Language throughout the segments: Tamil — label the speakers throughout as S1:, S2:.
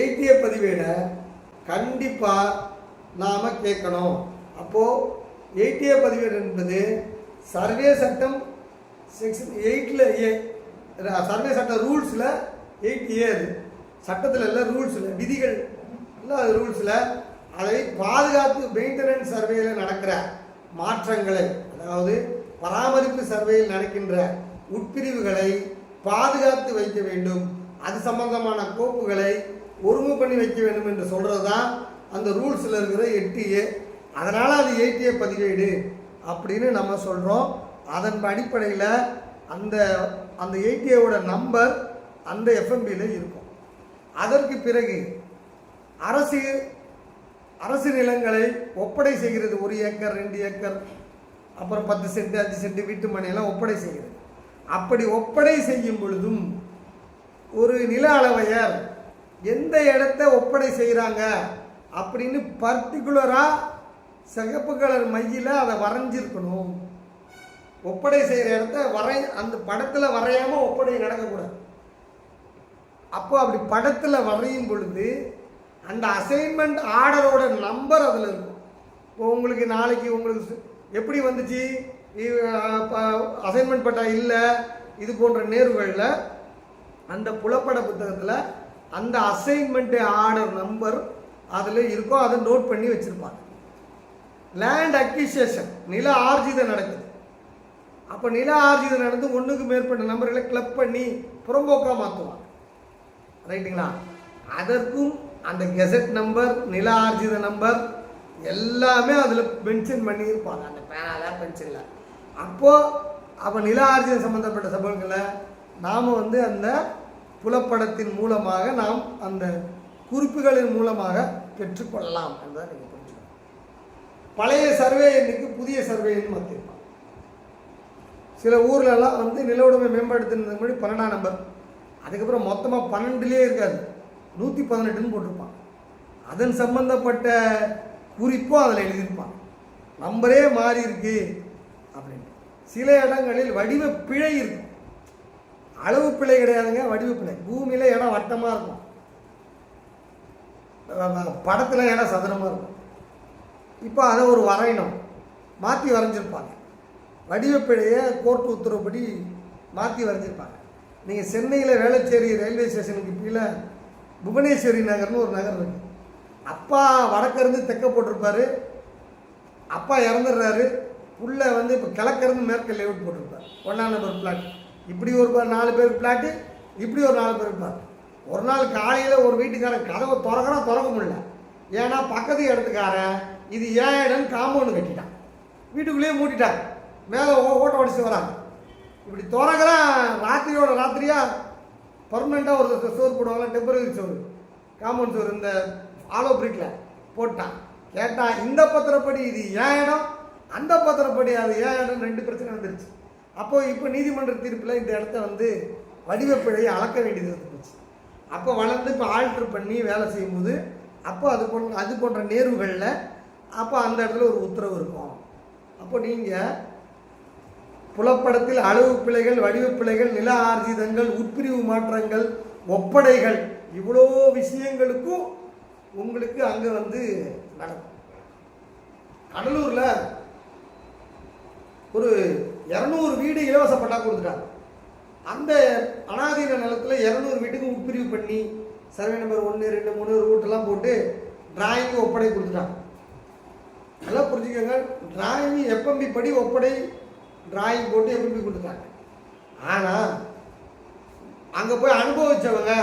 S1: ஏடிய பதிவேடை கண்டிப்பாக நாம் கேட்கணும். அப்போது ஏடிய பதிவேடு என்பது சர்வே சட்டம் செக்ஷன் எயிட்டில் ஏ சர்வே சட்ட ரூல்ஸில் எயிட் ஏ அது. சட்டத்தில் இல்லை ரூல்ஸில் விதிகள் இல்லை அது ரூல்ஸில் அதை பாதுகாத்து மெயின்டெனன்ஸ் சர்வேயில் நடக்கிற மாற்றங்களை அதாவது பராமரிப்பு சர்வேயில் நடக்கின்ற உட்பிரிவுகளை பாதுகாத்து வைக்க வேண்டும். அது சம்பந்தமான கோப்புகளை ஒருங்கு பண்ணி வைக்க வேண்டும் என்று சொல்கிறது தான் அந்த ரூல்ஸில் இருக்கிற எட்டு ஏ. அதனால் அது எயிட் பதிவேடு அப்படின்னு நம்ம சொல்கிறோம் அதன் அடிப்படையில் அந்த அந்த எயிட்டியோட நம்பர் அந்த எஃப்எம்பியில் இருக்கும். அதற்கு பிறகு அரசு அரசு நிலங்களை ஒப்படை செய்கிறது ஒரு ஏக்கர் ரெண்டு ஏக்கர் அப்புறம் பத்து சென்ட் அஞ்சு சென்ட் வீட்டு மனையெல்லாம் ஒப்படை செய்கிறது. அப்படி ஒப்படை செய்யும் பொழுதும் ஒரு நில அளவையர் எந்த இடத்த ஒப்படை செய்கிறாங்க அப்படின்னு பர்டிகுலராக சிகப்பு கலர் மையில் அதை வரைஞ்சிருக்கணும். ஒப்படை செய்கிற இடத்த வரை அந்த படத்தில் வரையாமல் ஒப்படை நடக்கக்கூடாது. அப்போ அப்படி படத்தில் வரையும் பொழுது அந்த அசைன்மெண்ட் ஆர்டரோட நம்பர் அதில் இருக்கும். இப்போ உங்களுக்கு நாளைக்கு உங்களுக்கு எப்படி வந்துச்சு? அசைன்மெண்ட் பட்டா இல்லை? இது போன்ற நேர்வுகளில் அந்த புலப்பட புத்தகத்தில் அந்த அசைன்மெண்ட் ஆர்டர் நம்பர் அதில் இருக்கும் அதை நோட் பண்ணி வச்சுருப்பாங்க. லேண்ட் அக்விசேஷன் நில ஆர்ஜிதம் நடக்குது. அப்போ நில ஆர்ஜிதம் நடந்து ஒன்றுக்கு மேற்பட்ட நம்பர்களை கிளப் பண்ணி புறம்போக்காக மாற்றுவாங்க ரைட்டுங்களா அதற்கும் அந்த கெசட் நம்பர் நில ஆர்ஜித நம்பர் எல்லாமே அதில் மென்ஷன் பண்ணியிருப்பாங்க. அந்த பேனால பென்சிலில் அப்போது அப்போ நில ஆர்ஜிதம் சம்மந்தப்பட்ட சம்பவங்களை நாம் வந்து அந்த புலப்படத்தின் மூலமாக நாம் அந்த குறிப்புகளின் மூலமாக பெற்றுக்கொள்ளலாம் என்பதை நீங்கள் புரிஞ்சுக்கணும். பழைய சர்வே எண்ணுக்கு புதிய சர்வே எண் சில ஊர்லலாம் வந்து நிலவுடைமை மேம்படுத்தினதுக்கு முன்னாடி பன்னெண்டாம் நம்பர். அதுக்கப்புறம் மொத்தமாக பன்னெண்டுலேயே இருக்காது. நூற்றி பதினெட்டுன்னு போட்டிருப்பான் அதன் சம்பந்தப்பட்ட குறிப்பும் அதில் எழுதியிருப்பான் நம்பரே மாறி இருக்கு அப்படின்னு. சில இடங்களில் வடிவ பிழை இருக்கும் அளவு பிழை கிடையாதுங்க வடிவு பிழை. பூமியில் இடம் வட்டமாக இருக்கும். படத்தில் இடம் சதுரமாக இருக்கும். இப்போ அதை ஒரு வரையணும். மாற்றி வரைஞ்சிருப்பாங்க. வடிவப்பிழையை கோர்ட் உத்தரவுப்படி மாற்றி வரைஞ்சிருப்பாங்க. நீங்கள் சென்னையில் வேளச்சேரி ரயில்வே ஸ்டேஷனுக்கு கீழே புவனேஸ்வரி நகர்னு ஒரு நகர் இருக்கு. அப்பா வடக்கிருந்து தெக்க போட்டிருப்பாரு. அப்பா இறந்துடுறாரு. புள்ள வந்து இப்போ கிழக்கிருந்து மேற்கு லேவுட் போட்டிருப்பார். ஒன்றாம் நம்பர் பிளாட் இப்படி ஒரு நாலு பேர் பிளாட்டு இப்படி ஒரு நாலு பேர் பிளாட் ஒரு நாள் காலையில் ஒரு வீட்டுக்காரன் கதவை திறக்கிறான் திறக்க முடியல. ஏன்னா பக்கத்து இடத்துக்காரன் இது ஏன் இடம்னு காம்பவுண்டு கட்டிட்டான். வீட்டுக்குள்ளேயே மூட்டிட்டான். மேலே ஓட்ட உடச்சி வராங்க இப்படி திறக்கிறான் ராத்திரியோட ராத்திரியா பர்மனெண்ட்டாக ஒரு சோறு போடுவாங்களா? டெம்பரரி சோறு. காம்பவுண்ட் சோறு இந்த ஆலோ பிரிக்கில் போட்டான். கேட்டான் இந்த பத்திரப்படி இது ஏன் இடம்? அந்த பத்திரப்படி அது ஏன் இடம்? ரெண்டு பிரச்சனை வந்துருச்சு. அப்போது இப்போ நீதிமன்ற தீர்ப்பில் இந்த இடத்த வந்து வடிவப்பிழையை அளக்க வேண்டியது வந்துருச்சு அப்போ வளர்ந்து இப்போ ஆல்ட்ரு பண்ணி வேலை செய்யும்போது அப்போ அது போன்ற அது போன்ற நேர்வுகளில் அப்போ அந்த இடத்துல ஒரு உத்தரவு இருக்கும். அப்போ நீங்கள் புலப்படத்தில் அளவு பிழைகள் வடிவ பிழைகள் நில ஆர்ஜிதங்கள் உட்பிரிவு மாற்றங்கள் ஒப்படைகள் இவ்வளோ விஷயங்களுக்கும் உங்களுக்கு அங்கே வந்து நடக்கும். கடலூரில் ஒரு இரநூறு வீடு இலவச பட்டா கொடுத்துட்டாங்க. அந்த அனாதீன நிலத்தில் இரநூறு வீட்டுக்கு உட்பிரிவு பண்ணி சர்வே நம்பர் ஒன்று ரெண்டு மூணு ரூட்டெல்லாம் போட்டு டிராயிங்கு ஒப்படை கொடுத்துட்டாங்க. நல்லா புரிஞ்சுக்கோங்க டிராயிங் எஃப்எம்பி படி ஒப்படை டிராயிங் போட்டு எஃப்எம்பி கொடுத்துட்டாங்க. ஆனால் அங்கே போய் அனுபவிச்சவங்க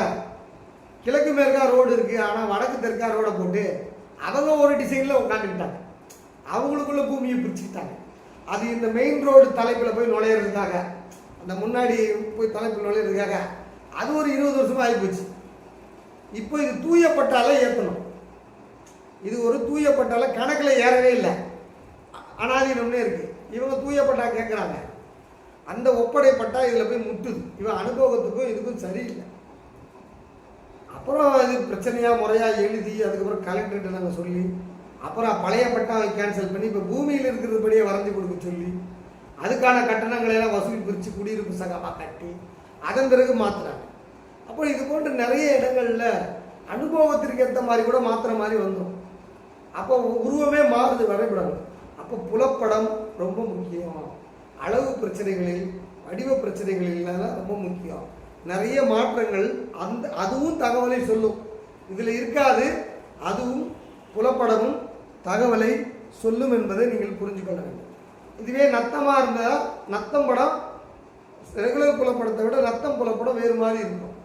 S1: கிழக்கு மேற்கா ரோடு இருக்குது ஆனால் வடக்கு தெற்கா ரோடை போட்டு அவங்க ஒரு டிசைனில் உட்காந்துக்கிட்டாங்க அவங்களுக்குள்ள பூமியை பிரிச்சுக்கிட்டாங்க. அது இந்த மெயின் ரோடு தலைப்பில் போய் நுழையிறதுக்காக. அந்த முன்னாடி போய் தலைப்பில் நுழையிறதுக்காக. அது ஒரு இருபது வருஷமாக ஆகிப்போச்சு இப்போ இது தூயப்பட்டாலே ஏற்றணும் இது ஒரு தூயப்பட்டால கணக்கில் ஏறவே இல்லை. அனாதீனம்னே இருக்குது இவங்க தூயப்பட்டா கேட்குறாங்க அந்த ஒப்படைப்பட்டா இதில் போய் முட்டுது. இவன் அனுபவத்துக்கும் இதுக்கும் சரியில்லை. அப்புறம் அது பிரச்சனையாக முறையாக எழுதி அதுக்கப்புறம் கலெக்டர்கிட்ட நாங்கள் சொல்லி அப்புறம் பழைய பட்டாவை கேன்சல் பண்ணி இப்போ பூமியில் இருக்கிறதுபடியே வரைஞ்சி கொடுக்க சொல்லி. அதுக்கான கட்டணங்களை எல்லாம் வசூல் பிரித்து குடியிருப்பு சங்கமாக கட்டி அதன் பிறகு மாற்றுறாங்க அப்போ இது போன்ற நிறைய இடங்களில் அனுபவத்திற்கு ஏற்ற மாதிரி கூட மாற்றுற மாதிரி வந்துடும் அப்போ உருவமே மாறுது வரைபடம். அப்போ புலப்படம் ரொம்ப முக்கியம். அளவு பிரச்சனைகளில் வடிவ பிரச்சனைகளில் ரொம்ப முக்கியம். நிறைய மாற்றங்கள் அந்த அதுவும் தகவலை சொல்லும். இதில் இருக்காது அதுவும் புலப்படமும் தகவலை சொல்லும் என்பதை நீங்கள் புரிஞ்சு கொள்ள வேண்டும். இதுவே நத்தமாக இருந்தால் நத்தம் படம் ரெகுலர் புலப்படத்தை விட நத்தம் புலப்படம் வேறு மாதிரி இருக்கும்.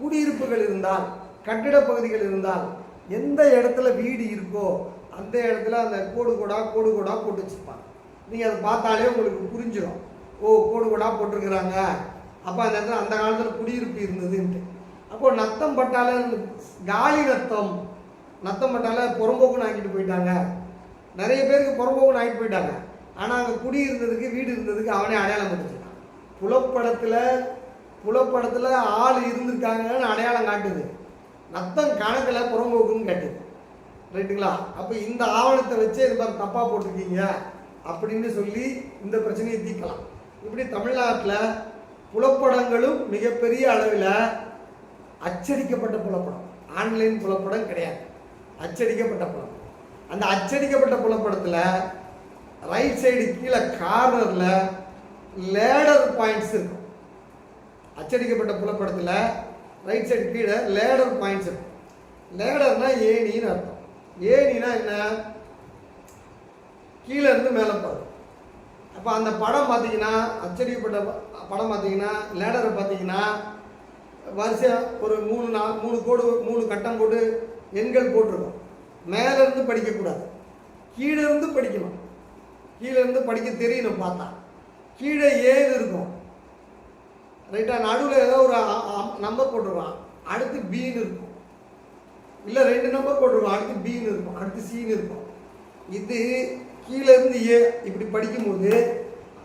S1: குடியிருப்புகள் இருந்தால் கட்டிட பகுதிகள் இருந்தால் எந்த இடத்துல வீடு இருக்கோ அந்த இடத்துல அந்த கோடு கூடா கோடு கோடா போட்டு வச்சுருப்பாங்க. நீங்கள் அதை பார்த்தாலே உங்களுக்கு புரிஞ்சிடும். ஓ கோடு கோடாக போட்டிருக்கிறாங்க. அப்போ அந்த இடத்துல அந்த காலத்தில் குடியிருப்பு இருந்ததுன்ட்டு. அப்போது நத்தம் பட்டாலே காலி நத்தம் நத்தம்பட்டால புறம்போக்குன்னு ஆக்கிட்டு போயிட்டாங்க. நிறைய பேருக்கு புறம்போக்குன்னு ஆக்கிட்டு போயிட்டாங்க. ஆனால் அங்கே குடி இருந்ததுக்கு வீடு இருந்ததுக்கு அவனே அடையாளம் கொடுத்துருக்கான் புலப்படத்தில் புலப்படத்தில் ஆள் இருந்திருக்காங்கன்னு அடையாளம் காட்டுது. நத்தம் கணக்கில் புறம்போக்குன்னு காட்டுது. ரைட்டுங்களா? அப்போ இந்த ஆவணத்தை வச்சு இது மாதிரி தப்பாக போட்டிருக்கீங்க அப்படின்னு சொல்லி இந்த பிரச்சனையை தீர்க்கலாம். இப்படி தமிழ்நாட்டில் புலப்படங்களும் மிகப்பெரிய அளவில் அச்சடிக்கப்பட்ட புலப்படம். ஆன்லைன் புலப்படம் கிடையாது. அச்சடிக்கப்பட்ட புலம். அந்த அச்சடிக்கப்பட்ட புலப்படத்தில் ரைட் சைடு கீழே கார்னரில் லேடர் பாயிண்ட்ஸ் இருக்கும். அச்சடிக்கப்பட்ட புலப்படத்தில் ரைட் சைடு கீழே லேடர் பாயிண்ட்ஸ் இருக்கும். லேடர்னா ஏணின்னு அர்த்தம். ஏணினா என்ன? கீழே இருந்து மேலே போகும் அப்போ அந்த படம் பார்த்தீங்கன்னா அச்சடிக்கப்பட்ட படம் பார்த்தீங்கன்னா லேடரை பார்த்தீங்கன்னா வரிசையாக ஒரு மூணு நா மூணு கோடு மூணு கட்டம் போட்டு எண்கள் போட்டிருக்கோம். மேலே இருந்து படிக்கக்கூடாது. கீழே இருந்து படிக்கணும். கீழே இருந்து படிக்க தெரியணும் பார்த்தா. கீழே ஏழு இருக்கும். ரைட்டா நடுவில் ஏதோ ஒரு நம்பர் போட்டுருவான் அடுத்து பின்னு இருக்கும். இல்லை ரெண்டு நம்பர் போட்டுருவான் அடுத்து பின்னு இருக்கும். அடுத்து சின்னு இருக்கும். இது கீழே இருந்து ஏ இப்படி படிக்கும்போது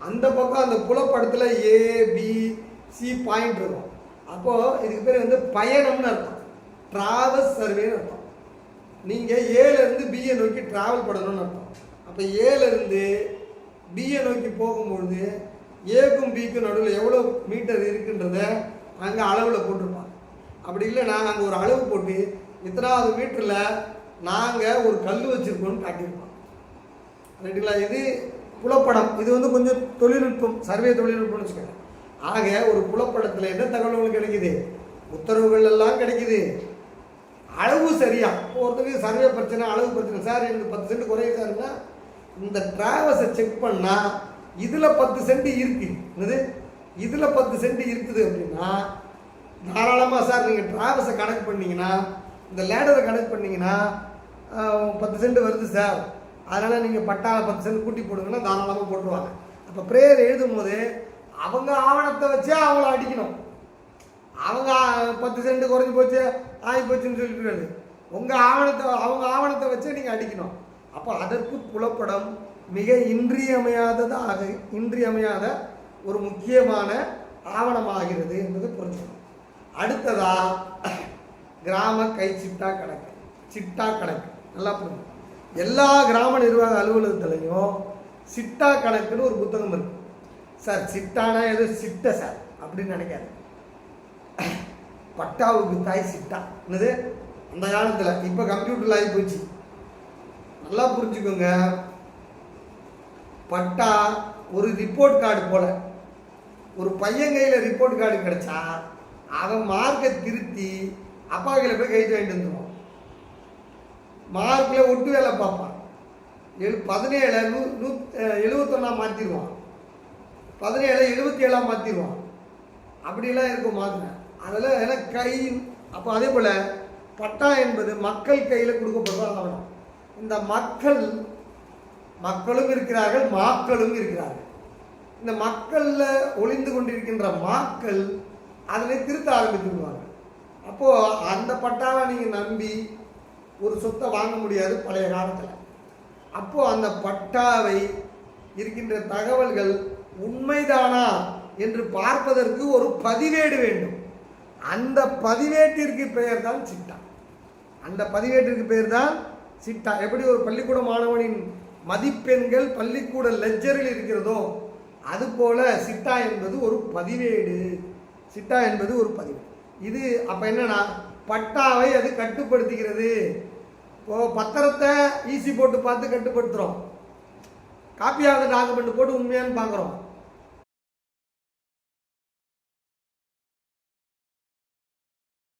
S1: அந்த பக்கம் அந்த புலப்படத்தில் ஏ பி சி பாயிண்ட் இருக்கும். அப்போது இதுக்கு பேர் வந்து பயணம்னு அர்த்தம். ட்ராவல்ஸ் சர்வேன்னு அர்த்தம். நீங்கள் ஏலேருந்து பிஏ நோக்கி ட்ராவல் பண்ணணும்னு அர்த்தம். அப்போ ஏலேருந்து பிஏ நோக்கி போகும்பொழுது ஏக்கும் பிக்கும் நடுவில் எவ்வளோ மீட்டர் இருக்குன்றத அங்கே அளவில் போட்டிருப்பாங்க. அப்படி இல்லைன்னா அங்கே ஒரு அளவு போட்டு இத்தனாவது மீட்டரில் நாங்கள் ஒரு கல் வச்சுருக்கோம்னு காட்டியிருப்போம் ரைட்டுங்களா இது புலப்படம். இது வந்து கொஞ்சம் தொழில்நுட்பம் சர்வே தொழில்நுட்பம்னு வச்சுக்கோங்க. ஆக ஒரு புலப்படத்தில் என்ன தகவல்கள் கிடைக்குது? உத்தரவுகள் எல்லாம் கிடைக்குது. அளவு சரியா? ஒருத்தருக்கு சர்வே பிரச்சனை அளவு பிரச்சனை. சார் எனக்கு பத்து சென்ட் குறையுது சார்னா இந்த டிராவல்ஸை செக் பண்ணால் இதில் பத்து சென்ட் இருக்குது என்னது? இதில் பத்து சென்ட் இருக்குது அப்படின்னா தாராளமாக சார் நீங்கள் டிராவல்ஸை கணக்கு பண்ணீங்கன்னா இந்த லேடரை கணக்கு பண்ணிங்கன்னா பத்து சென்ட் வருது சார். அதனால் நீங்கள் பட்டா பத்து சென்ட் கூட்டி போடுங்கன்னா தாராளமாக போட்டுருவாங்க. அப்போ ப்ரேயர் எழுதும் போது அவங்க ஆவணத்தை வச்சே அவங்கள அடிக்கணும். அவங்க பத்து சென்ட் குறைஞ்சி போச்சு ஆகி போச்சுன்னு சொல்லிட்டு உங்கள் ஆவணத்தை அவங்க ஆவணத்தை வச்சே நீங்கள் அடிக்கணும். அப்போ அதற்கு புலப்படம் மிக இன்றியமையாததாக இன்றியமையாத ஒரு முக்கியமான ஆவணமாகிறது என்பதை புரிஞ்சுக்கணும். அடுத்ததா கிராம கை சிட்டா கணக்கு. சிட்டா கணக்கு. நல்லா புரியும் எல்லா கிராம நிர்வாக அலுவலகத்துலையும் சிட்டா கணக்குன்னு ஒரு புத்தகம் இருக்கு. சார் சிட்டானா எதுவும் சிட்ட சார் அப்படின்னு நினைக்காது பட்டாவுக்கு தாய் சிட்டா. என்னது? அந்த காலத்தில். இப்போ கம்ப்யூட்டரில் ஆகி போச்சு. நல்லா புரிஞ்சுக்கோங்க. பட்டா ஒரு ரிப்போர்ட் கார்டு போல். ஒரு பையன் கையில் ரிப்போர்ட் கார்டு கிடச்சா அவன் மார்க்கை திருத்தி அப்பா கையில் போய் கைட்டு வாங்கிட்டு வந்துடுவான் மார்க்கில் ஒட்டு வேலை பார்ப்பான். எழு பதினேழு நூ நூ எழுபத்தொன்னா மாற்றிடுவான் பதினேழு எழுபத்தி ஏழாக மாற்றிடுவான் அப்படிலாம் இருக்கும் மாத்திரை அதில் ஏன்னா கை அப்போ அதே போல் பட்டா என்பது மக்கள் கையில் கொடுக்கப்படுற ஆவணம் இந்த மக்கள் மக்களும் இருக்கிறார்கள் மாக்களும் இருக்கிறார்கள். இந்த மக்களில் ஒளிந்து கொண்டிருக்கின்ற மாக்கள் அதனை திருத்த ஆரம்பித்துருவாங்க அப்போது அந்த பட்டாவை நீங்கள் நம்பி ஒரு சொத்தை வாங்க முடியாது பழைய காலத்தில். அப்போது அந்த பட்டாவை இருக்கின்ற தகவல்கள் உண்மைதானா என்று பார்ப்பதற்கு ஒரு பதிவேடு வேண்டும். அந்த பதிவேட்டிற்கு பெயர் தான் சிட்டா. அந்த பதிவேட்டிற்கு பெயர் தான் சிட்டா. எப்படி ஒரு பள்ளிக்கூட மாணவனின் மதிப்பெண்கள் பள்ளிக்கூட லெஜரில் இருக்கிறதோ அதுபோல சிட்டா என்பது ஒரு பதிவேடு சிட்டா என்பது ஒரு பதிவு இது அப்போ என்னன்னா பட்டாவை அது கட்டுப்படுத்துகிறது. இப்போ பத்திரத்தை ஈஸி போட்டு பார்த்து கட்டுப்படுத்துகிறோம் காப்பி ஆகுது டாக்குமெண்ட் போட்டு உண்மையான்னு பார்க்குறோம்.